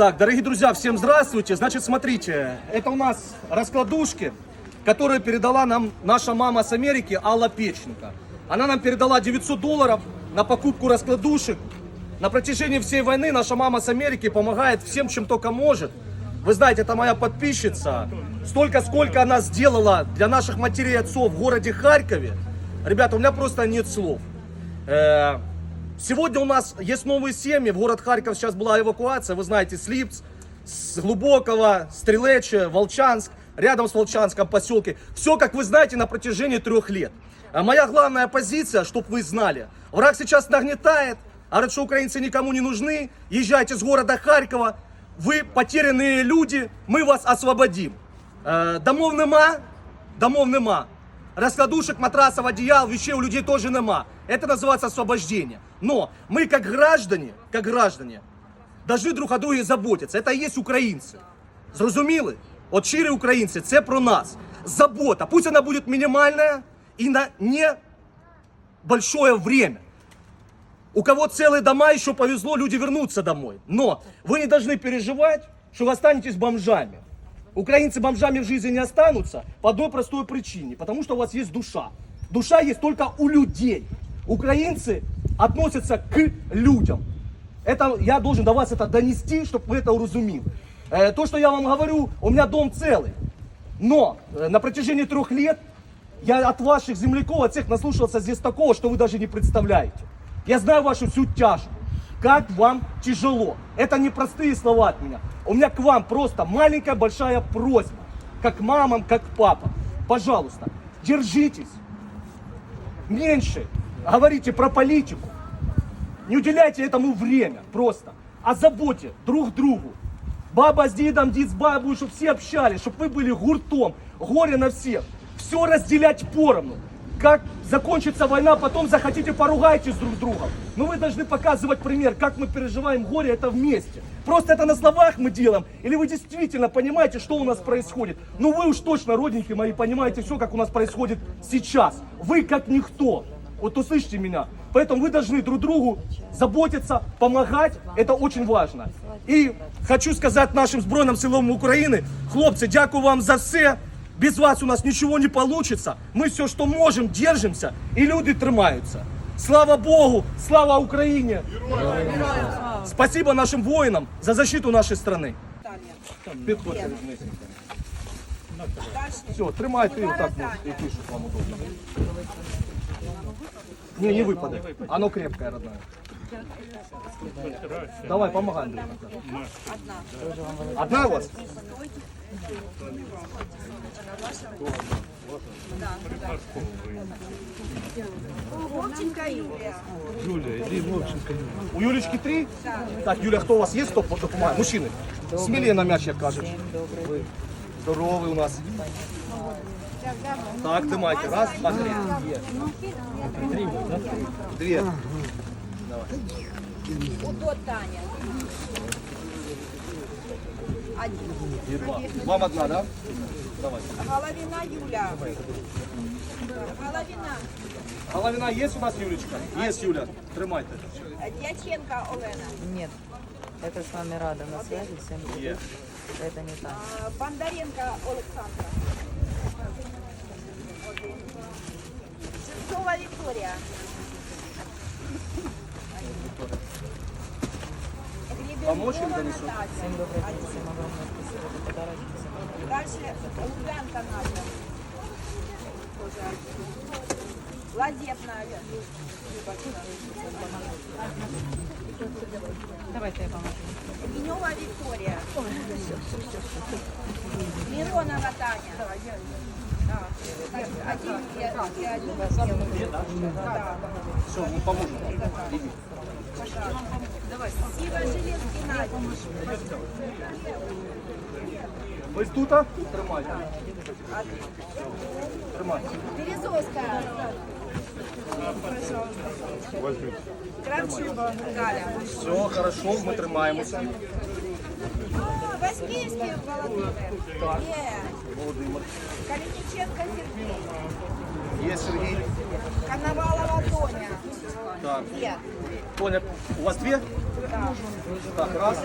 Так, дорогие друзья, всем здравствуйте. Значит, смотрите, это у нас раскладушки, которые передала нам наша мама с Америки Алла Печенко. Она нам передала 900 долларов на покупку раскладушек. На протяжении всей войны наша мама с Америки помогает всем, чем только может. Вы знаете, это моя подписчица. Столько, сколько она сделала для наших матерей и отцов в городе Харькове. Ребята, у меня просто нет слов. Э, Сегодня у нас есть новые семьи. В город Харьков сейчас была эвакуация. Вы знаете, с Липц, с Глубокого, Стрелечи, Волчанск. Рядом с Волчанском поселке. Все, как вы знаете, на протяжении трех лет. А Моя главная позиция, чтобы вы знали. Враг сейчас нагнетает. Говорит, что украинцы никому не нужны. Езжайте с города Харькова. Вы потерянные люди. Мы вас освободим. Е, Домов нема. Домов нема. Раскладушек, матрасов, одеял, вещей у людей тоже нема. Это называется освобождение. Но мы как граждане, как граждане, должны друг о друге заботиться. Это і є українці. Зрозуміли? От щирі українці, це про нас. Забота. Пусть она будет минимальная и на не большое время. У кого целые дома, еще повезло, люди вернутся домой. Но вы не должны переживать, что вы останетесь бомжами. Украинцы бомжами в жизни не останутся по одной простой причине. Потому что у вас есть душа. Душа есть только у людей. Украинцы относятся к людям. Это, я должен до вас это донести, чтобы вы это уразумели. Э, то, что я вам говорю, у меня дом целый. Но э, на протяжении трех лет я от ваших земляков, от всех наслушался здесь такого, что вы даже не представляете. Я знаю вашу всю тяжбу. Как вам тяжело. Это не простые слова от меня. У меня к вам просто маленькая большая просьба. Как мамам, как папам. Пожалуйста, держитесь. Меньше говорите про политику. Не уделяйте этому время просто. А заботьте друг другу. Баба с дедом, дед с бабой, чтобы все общались, чтобы вы были гуртом, горе на всех. Все разделять поровну. Как закончится война, потом захотите поругайтесь друг с другом. Но вы должны показывать пример, как мы переживаем горе это вместе. Просто это на словах мы делаем, или вы действительно понимаете, что у нас происходит. Ну вы уж точно, родненькие мои, понимаете все, как у нас происходит сейчас. Вы как никто. Вот услышьте меня. Поэтому вы должны друг другу заботиться, помогать. Это очень важно. І хочу сказати нашим Збройним силам України, хлопці, дякую вам за все. Без вас у нас ничего не получится. Мы все, что можем, держимся, и люди тримаються. Слава Богу, слава Україні! Спасибо нашим воїнам за защиту нашої страны. Підходьте, візьміть. Все, тримайте його так, може, і пишуть вам удобно. Не, не выпадет. Оно крепкое, родное. Давай, помогай, Андрей. Одна у вас? Вовченко Юлия. У Юлечки три? Так, Юля, хто у вас є, хто допомагає? Мужчини. Сміліє на м'яч, як кажуть. Ви здоровий у нас. Так, тримайте. Раз, два, три. Є. Дві. Удо Таня. Один. І два. Вам одна, да? Давай. Головина Юля. Головина. Головина є у нас, Юлечка? Є, Юля. Тримайте. Дяченко Олена. Нет, это с вами Рада на связи, всем привет. Є. Это не так. А, Бондаренко Олександра. Шевцова Вікторія. Помочь им донесу? Всем добрый день, всем огромное спасибо за привет. Дальше Лубянка наша. Тоже. Любочка. Давайте я помогу. Гнева Виктория. Миронова Таня. Да. Значит, один и и один девушка. Да. Все, мы поможем. Иди. Сива Железкий Надя. Ви тут? Тримайте. Тримайте. Березовская. Кравчук Галя. Все, хорошо, ми тримаємося. Васьківський Володимир. Є. Володимир. Калініченко Сергій. Є Сергій. Коновалова Тоня. Так. Є. Тоня, у вас дві? Так. Так, раз.